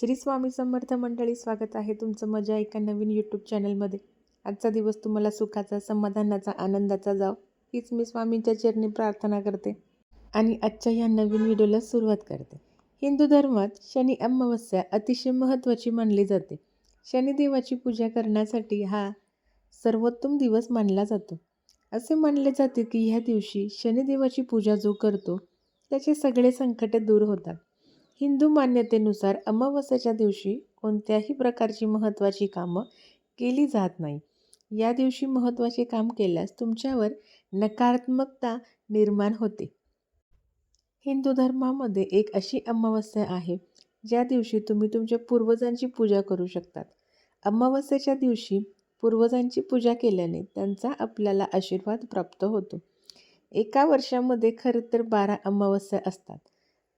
श्री स्वामी समर्थ मंडळी स्वागत आहे तुमचं मजा एका नवीन यूट्यूब चॅनलमध्ये आजचा दिवस तुम्हाला सुखाचा समाधानाचा आनंदाचा जाव हीच मी स्वामींच्या चरणी प्रार्थना करते आणि आजच्या या नवीन व्हिडिओला सुरुवात करते. हिंदू धर्मात शनी अमावस्या अतिशय महत्त्वाची मानली जाते. शनिदेवाची पूजा करण्यासाठी हा सर्वोत्तम दिवस मानला जातो. असे मानले जाते की ह्या दिवशी शनिदेवाची पूजा जो करतो त्याचे सगळे संकटे दूर होतात. हिंदू मान्यतेनुसार अमावस्याच्या दिवशी कोणत्याही प्रकारची महत्त्वाची कामं केली जात नाही. या दिवशी महत्त्वाचे काम केल्यास तुमच्यावर नकारात्मकता निर्माण होते. हिंदू धर्मामध्ये एक अशी अमावस्या आहे ज्या दिवशी तुम्ही तुमच्या पूर्वजांची पूजा करू शकतात. अमावस्येच्या दिवशी पूर्वजांची पूजा केल्याने त्यांचा आपल्याला आशीर्वाद प्राप्त होतो. एका वर्षामध्ये खरं तर बारा अमावस्या असतात.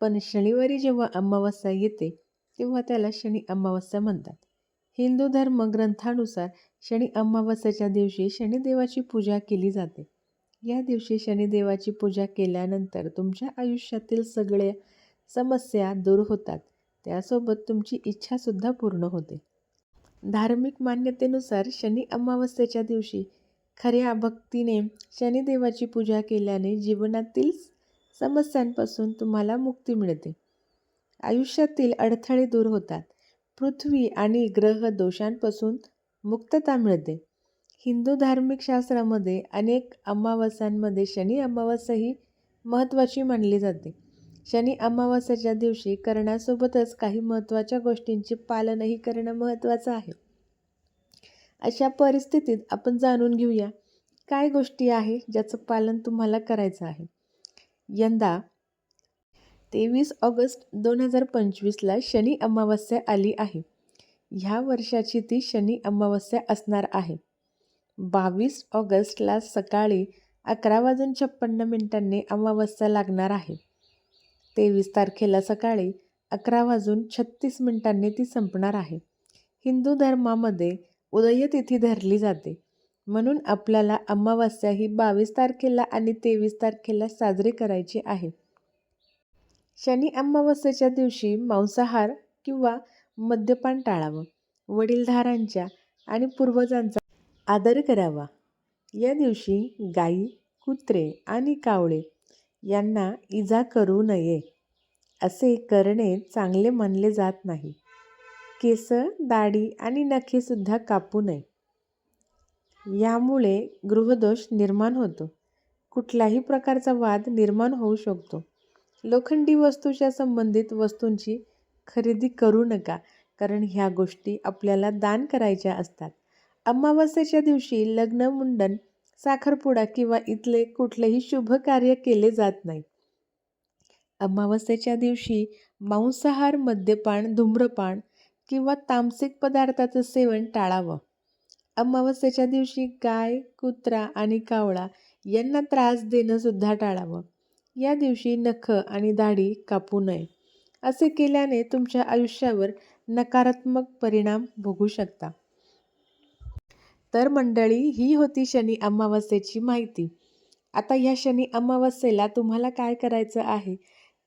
पण शनिवारी जेव्हा अमावस्या येते तेव्हा त्याला शनी अमावस्या म्हणतात. हिंदू धर्म ग्रंथानुसार शनी अमावस्याच्या दिवशी शनिदेवाची पूजा केली जाते. या दिवशी शनिदेवाची पूजा केल्यानंतर तुमच्या आयुष्यातील सगळ्या समस्या दूर होतात. त्यासोबत तुमची इच्छासुद्धा पूर्ण होते. धार्मिक मान्यतेनुसार शनी अमावस्येच्या दिवशी खऱ्या भक्तीने शनिदेवाची पूजा केल्याने जीवनातील समस्यांपासून तुम्हाला मुक्ती मिळते. आयुष्यातील अडथळे दूर होतात. पृथ्वी आणि ग्रह दोषांपासून मुक्तता मिळते. हिंदू धार्मिक शास्त्रामध्ये अनेक अमावस्यांमध्ये शनी अमावस्या ही महत्त्वाची मानली जाते. शनी अमावस्याच्या दिवशी करण्यासोबतच काही महत्त्वाच्या गोष्टींचे पालनही करणं महत्त्वाचं आहे. अशा परिस्थितीत आपण जाणून घेऊया काय गोष्टी आहे ज्याचं पालन तुम्हाला करायचं आहे? यंदा तेवीस ऑगस्ट दोन हजार पंचवीसला शनी अमावस्या आली आहे. ह्या वर्षाची ती शनी अमावस्या असणार आहे. बावीस ऑगस्टला सकाळी अकरा वाजून छप्पन्न मिनिटांनी अमावस्या लागणार आहे. तेवीस तारखेला सकाळी अकरा वाजून छत्तीस मिनिटांनी ती संपणार आहे. हिंदू धर्मामध्ये उदयतिथी धरली जाते. म्हणून आपल्याला अमावस्या ही बावीस तारखेला आणि तेवीस तारखेला साजरी करायची आहे. शनी अमावस्येच्या दिवशी मांसाहार किंवा मद्यपान टाळावं वडीलधारांच्या आणि पूर्वजांचा आदर करावा. या दिवशी गाई कुत्रे आणि कावळे यांना इजा करू नये असे करणे चांगले मानले जात नाही. केस दाढी आणि नखेसुद्धा कापू नये. यामुळे गृहदोष निर्माण होतो. कुठल्याही प्रकारचा वाद निर्माण होऊ शकतो. लोखंडी वस्तूच्या संबंधित वस्तूंची खरेदी करू नका कारण ह्या गोष्टी आपल्याला दान करायच्या असतात. अमावस्येच्या दिवशी लग्न मुंडन साखरपुडा किंवा इथले कुठलेही शुभ कार्य केले जात नाही. अमावस्येच्या दिवशी मांसाहार मद्यपान धूम्रपान किंवा तामसिक पदार्थाचं सेवन टाळावं. अमावस्येच्या दिवशी गाय कुत्रा आणि कावळा यांना त्रास देणंसुद्धा टाळावं. या दिवशी नख आणि दाढी कापू नये. असे केल्याने तुमच्या आयुष्यावर नकारात्मक परिणाम भोगू शकता. तर मंडळी ही होती शनी अमावस्येची माहिती. आता ह्या शनी अमावस्येला तुम्हाला काय करायचं आहे?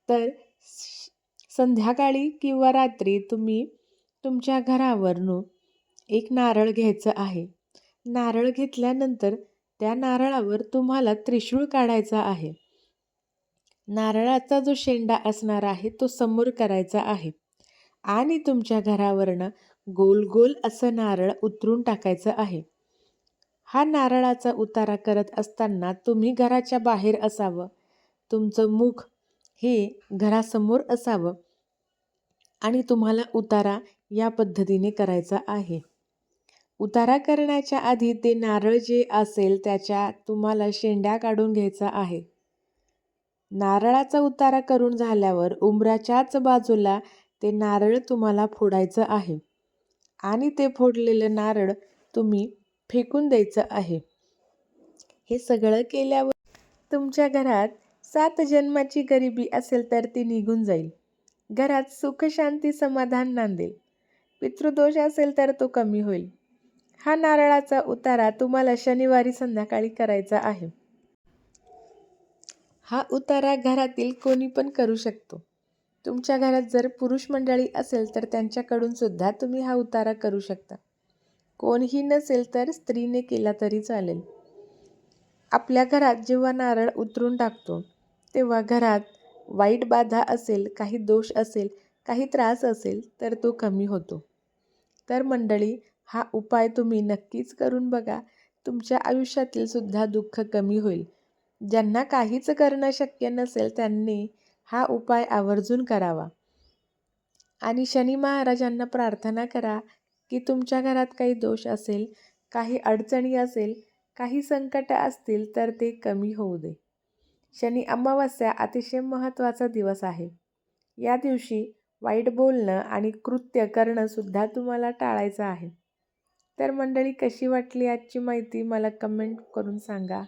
तर संध्याकाळी किंवा रात्री तुम्ही तुमच्या घरावरनं एक नारळ घ्यायचं आहे. नारळ घेतल्यानंतर त्या नारळावर तुम्हाला त्रिशूळ काढायचा आहे. नारळाचा जो शेंडा असणार आहे तो समोर करायचा आहे. आणि तुमच्या घरावरनं गोल गोल असं नारळ उतरून टाकायचं आहे. हा नारळाचा उतारा करत असताना तुम्ही घराच्या बाहेर असावं. तुमचं मुख हे घरासमोर असावं. आणि तुम्हाला उतारा या पद्धतीने करायचा आहे. उतारा करण्याच्या आधी ते नारळ जे असेल त्याच्या तुम्हाला शेंड्या काढून घ्यायचा आहे. नारळाचा उतारा करून झाल्यावर उंबराच्याच बाजूला ते नारळ तुम्हाला फोडायचं आहे. आणि ते फोडलेलं नारळ तुम्ही फेकून द्यायचं आहे. हे सगळं केल्यावर तुमच्या घरात सात जन्माची गरिबी असेल तर ती निघून जाईल. घरात सुख शांती समाधान नांदेल. पितृदोष असेल तर तो कमी होईल. हा नारळाचा उतारा तुम्हाला शनिवारी संध्याकाळी करायचा आहे. हा उतारा घरातील कोणी पण करू शकतो. तुमच्या घरात जर पुरुष मंडळी असेल तर त्यांच्याकडून सुद्धा तुम्ही हा उतारा करू शकता. कोणीही नसेल तर स्त्रीने केला तरी चालेल. आपल्या घरात जेव्हा नारळ उतरून टाकतो तेव्हा घरात वाईट बाधा असेल काही दोष असेल काही त्रास असेल तर तो कमी होतो. तर मंडळी हा उपाय तुम्ही नक्कीच करून बघा. तुमच्या आयुष्यातील सुद्धा दुःख कमी होईल. ज्यांना काहीच करणं शक्य नसेल त्यांनी हा उपाय आवर्जून करावा. आणि शनी महाराजांना प्रार्थना करा की तुमच्या घरात काही दोष असेल काही अडचणी असेल काही संकट असतील तर ते कमी होऊ दे. शनी अमावस्या अतिशय महत्त्वाचा दिवस आहे. या दिवशी वाईट बोलणं आणि कृत्य करणंसुद्धा तुम्हाला टाळायचं आहे. तर मंडळी कशी वाटली आजची माहिती मला कमेंट करून सांगा.